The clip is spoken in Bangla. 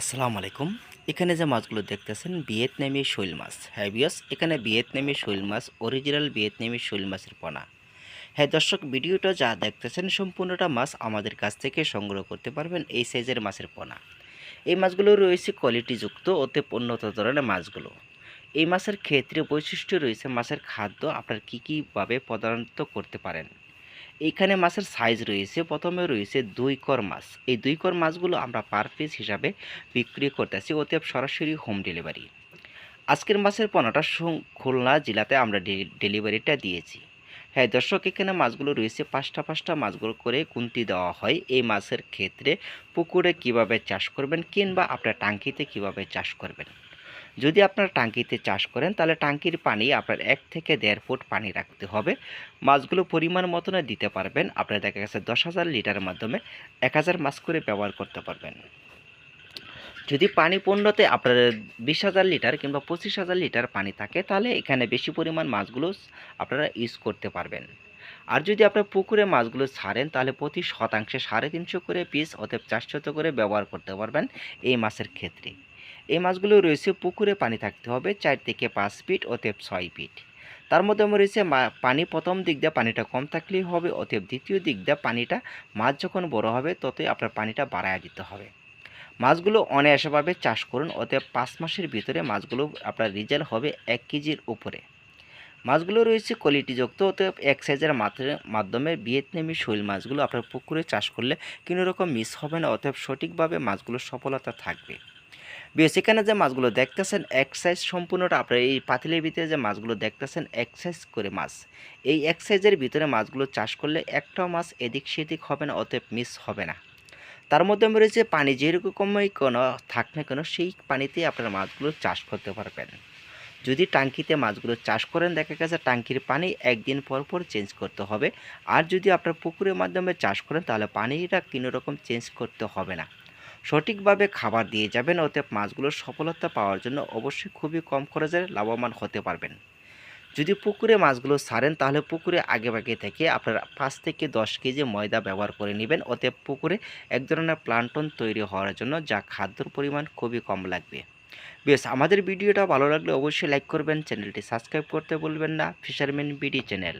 আসসালামু আলাইকুম। এখানে যে মাছগুলো দেখতেছেন, ভিয়েতনামি শৈল মাছ। হ্যাঁ বিয়স এখানে ভিয়েতনামি শৈল মাছ অরিজিনাল ভিয়েতনামি শৈল মাছের পোনা। হ্যাঁ দর্শক, ভিডিওটা যা দেখতেছেন, সম্পূর্ণটা মাছ আমাদের কাছ থেকে সংগ্রহ করতে পারবেন এই সাইজের মাছের পোনা। এই মাছগুলো রয়েছে কোয়ালিটিযুক্ত অতি উন্নত ধরনের মাছগুলো। এই মাছের ক্ষেত্রে বৈশিষ্ট্য রয়েছে মাছের খাদ্য আপনার কী কীভাবে প্রদানত করতে পারেন। এইখানে মাছের সাইজ রয়েছে, প্রথমে রয়েছে দুই কর মাছ। এই দুই কর মাছগুলো আমরা পার পিস হিসাবে বিক্রি করতেছি, অতএব সরাসরি হোম ডেলিভারি আজকের মাছের সং- খুলনা জেলাতে আমরা ডেলিভারিটা দিয়েছি। হ্যাঁ দর্শক, এখানে মাছগুলো রয়েছে, পাঁচটা পাঁচটা মাছগুলো করে কুন্তি দেওয়া হয়। এই মাছের ক্ষেত্রে পুকুরে কীভাবে চাষ করবেন কিংবা আপনার টাঙ্কিতে কীভাবে চাষ করবেন? যদি আপনার টাঙ্কিতে চাষ করেন, তাহলে টাঙ্কির পানি আপনার এক থেকে দেড় ফুট পানি রাখতে হবে। মাছগুলো পরিমাণ মতনে দিতে পারবেন। আপনার দেখা গেছে দশ হাজার লিটারের মাধ্যমে এক হাজার মাছ করে ব্যবহার করতে পারবেন। যদি পানি পণ্যতে আপনার বিশ হাজার লিটার কিংবা পঁচিশ হাজার লিটার পানি থাকে, তাহলে এখানে বেশি পরিমাণ মাছগুলো আপনারা ইউজ করতে পারবেন। আর যদি আপনার পুকুরে মাছগুলো ছাড়েন, তাহলে প্রতি শতাংশে সাড়ে তিনশো করে পিস অতএব চারশত করে ব্যবহার করতে পারবেন এই মাছের ক্ষেত্রে। এই মাছগুলো রয়েছে পুকুরে পানি থাকতে হবে চার থেকে পাঁচ ফিট অতএব ছয় ফিট। তার মধ্যে আমার রয়েছে পানি প্রথম দিক দিয়ে পানিটা কম থাকলেই হবে, অতএব দ্বিতীয় দিক দিয়ে পানিটা, মাছ যখন বড় হবে ততই আপনার পানিটা বাড়ায় দিতে হবে। মাছগুলো অনায়াসভাবে চাষ করুন, অতএব পাঁচ মাসের ভিতরে মাছগুলো আপনার রেজাল্ট হবে এক কেজির উপরে। মাছগুলো রয়েছে কোয়ালিটিযুক্ত অতএব এক সাইজের মাধ্যমে ভিয়েতনামি শৈল মাছগুলো আপনার পুকুরে চাষ করলে কোনো রকম মিস হবে না, অতএব সঠিকভাবে মাছগুলোর সফলতা থাকবে। বেশ এখানে যে মাছগুলো দেখতেছেন এক সাইজ সম্পূর্ণটা আপনার এই পাতিলের ভিতরে যে মাছগুলো দেখতেছেন এক সাইজ করে মাছ। এই এক সাইজের ভিতরে মাছগুলো চাষ করলে একটাও মাছ এদিক সেদিক হবে না, অতএব মিস হবে না। তার মধ্যে রয়েছে পানি, যেরকমই কোনো থাক না কেন, সেই পানিতে আপনার মাছগুলো চাষ করতে পারবেন। যদি টাঙ্কিতে মাছগুলো চাষ করেন, দেখা গেছে টাঙ্কির পানি একদিন পর পর চেঞ্জ করতে হবে। আর যদি আপনার পুকুরের মাধ্যমে চাষ করেন, তাহলে পানিটা কোনো রকম চেঞ্জ করতে হবে না। সঠিকভাবে খাবার দিয়ে যাবেন, অতএব মাছগুলোর সফলতা পাওয়ার জন্য অবশ্যই খুবই কম খরচে লাভবান হতে পারবেন। যদি পুকুরে মাছগুলো ছাড়েন তাহলে পুকুরে আগে ভাগে থেকে আপনারা পাঁচ থেকে দশ কেজি ময়দা ব্যবহার করে নেবেন। অতএব পুকুরে এক ধরনের প্লান্টন তৈরি হওয়ার জন্য যা খাদ্যর পরিমাণ খুবই কম লাগবে। বেশ, আমাদের ভিডিওটা ভালো লাগলে অবশ্যই লাইক করবেন, চ্যানেলটি সাবস্ক্রাইব করতে বলবেন না। Fisherman BD channel.